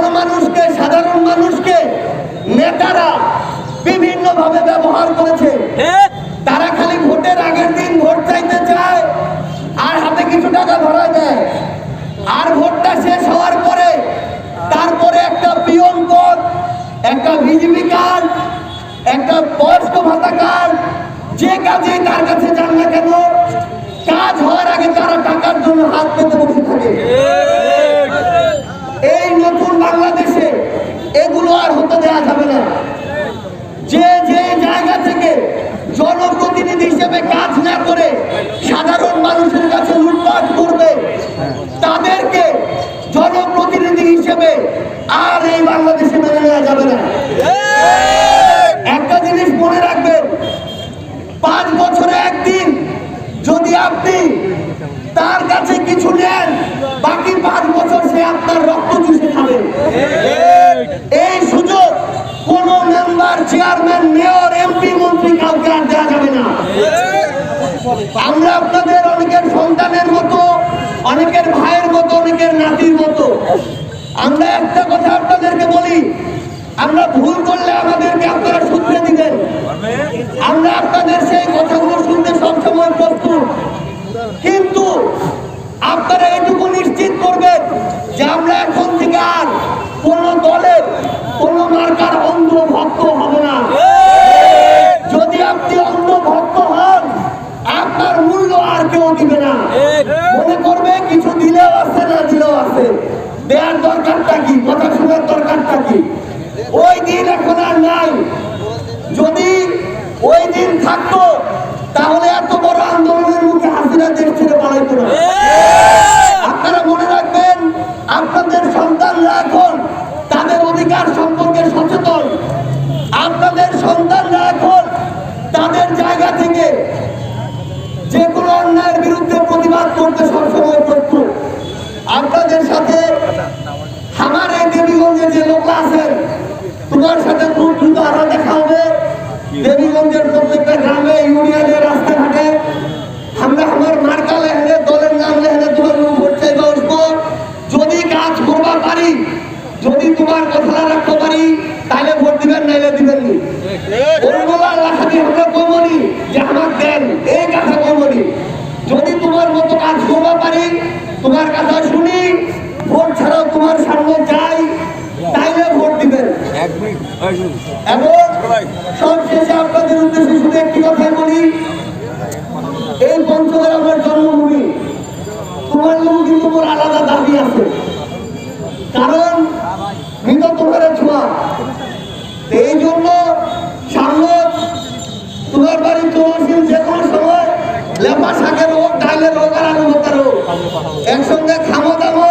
গণমানুষকে সাধারণ মানুষকে নেতারা বিভিন্নভাবে ব্যবহার করেছে। তারা খালি ভোটের আগের দিন ভোট চাইতে চায় আর হাতে কিছু টাকা ধরা দেয় আর ভোটটা শেষ হওয়ার পরে তারপরে একটা পিয়ন পদ একটা বিজেপি কার্ড একটা বয়স্ক ভাতা কার্ড যে কাজে তার কাছে যান না কেন কাজ হওয়ার আগে তারা টাকার জন্য হাত পেতে বসে থাকে এই নতুন বাংলাদেশে এগুলো আর হতে দেওয়া যাবে না। যে যে জায়গা থেকে জনপ্রতিনিধি হিসেবে কাজ না করে সাধারণ মানুষের কাছে লুটপাট করবে, তাদেরকে জনপ্রতিনিধি হিসেবে আর এই বাংলাদেশে মেনে নেওয়া যাবে না। একটা জিনিস মনে রাখবেন, পাঁচ বছরে একদিন যদি আপনি তার কাছে কিছু নেন, বাকি পাঁচ বছর সে আপনার রক্ত চুষে খাবে এই সুযোগ কোন মেম্বার চেয়ারম্যান মেয়র এমপি মন্ত্রী কাউকে আর দেওয়া যাবে না আমরা আপনাদের অনেকের সন্তানের মতো ভাইয়ের মতো, অনেকের নাতির মতো। আমরা একটা কথা আপনাদেরকে বলি, আমরা ভুল করলে আমাদেরকে আপনারা শুধরে দিবেন। আমরা আপনাদের সেই কথাগুলো শুনতে সবসময় প্রস্তুত। কিন্তু আপনারা এটুকু নিশ্চিত করবেন যে আমরা এখন থেকে আর কোন দলের কোন মার্কার অন্ধ ভক্ত হব না। যদি আপনি অন্ধ ভক্ত হন, আপনার মূল্য আর কেউ দিবে না। মনে দিলেও আছে না দিলেও আছে দেওয়ার দরকারটা কি কথা শোনার দরকারটা কি ওই দিন এখন আর নাই যদি ওই দিন থাকতো তাহলে এত বড় আন্দোলনের মুখে হাসিনা দেশ ছেড়ে পালাইতো না আপনারা মনে রাখবেন আপনাদের সন্তানরা এখন তাদের অধিকার সম্পর্কে সচেতন আপনাদের সন্তানরা এখন তাদের জায়গা থেকে যে কোনো অন্যায়ের বিরুদ্ধে প্রতিবাদ করতে সবসময় প্রস্তুত আপনাদের সাথে আমার এই দেবীগঞ্জে যে লোকরা আছেন। তোমার সাথে খুব দ্রুত আরও দেখা হবে। দেবীগঞ্জের প্রত্যেকটা গ্রামে ইউনিয়নে রাস্তাঘাটে। আমরা আমার মার্কা লেখলে দলের নাম লেখলে তোমার ভোট চাইবে উঠবো যদি কাজ করবা পারি, যদি তোমার কথা রাখতে পারি, তাহলে ভোট দিবেন, নাইলে দিবেন নি। আমরা কমনি যে আমার এই কথা কমনি যদি তোমার মতো কাজ করবা পারি, তোমার কথা শুনি, ভোট ছাড়াও তোমার সামনে যাই দিবেন এবং সবশেষে আপনাদের উদ্দেশ্যে শুধু একটি কথাই বলি, এই পঞ্চগড় আমার জন্মভূমি। তোমার লোক কিন্তু মোর আলাদা দাবি আছে। কারণ মৃত তোমার ছোঁয়া। এই জন্য সাংগত তোমার বাড়ি তহসিল যে কোনো সময় লেপা শাকের হোক ডাইলের হোক আর আলু হোক একসঙ্গে খামো দামো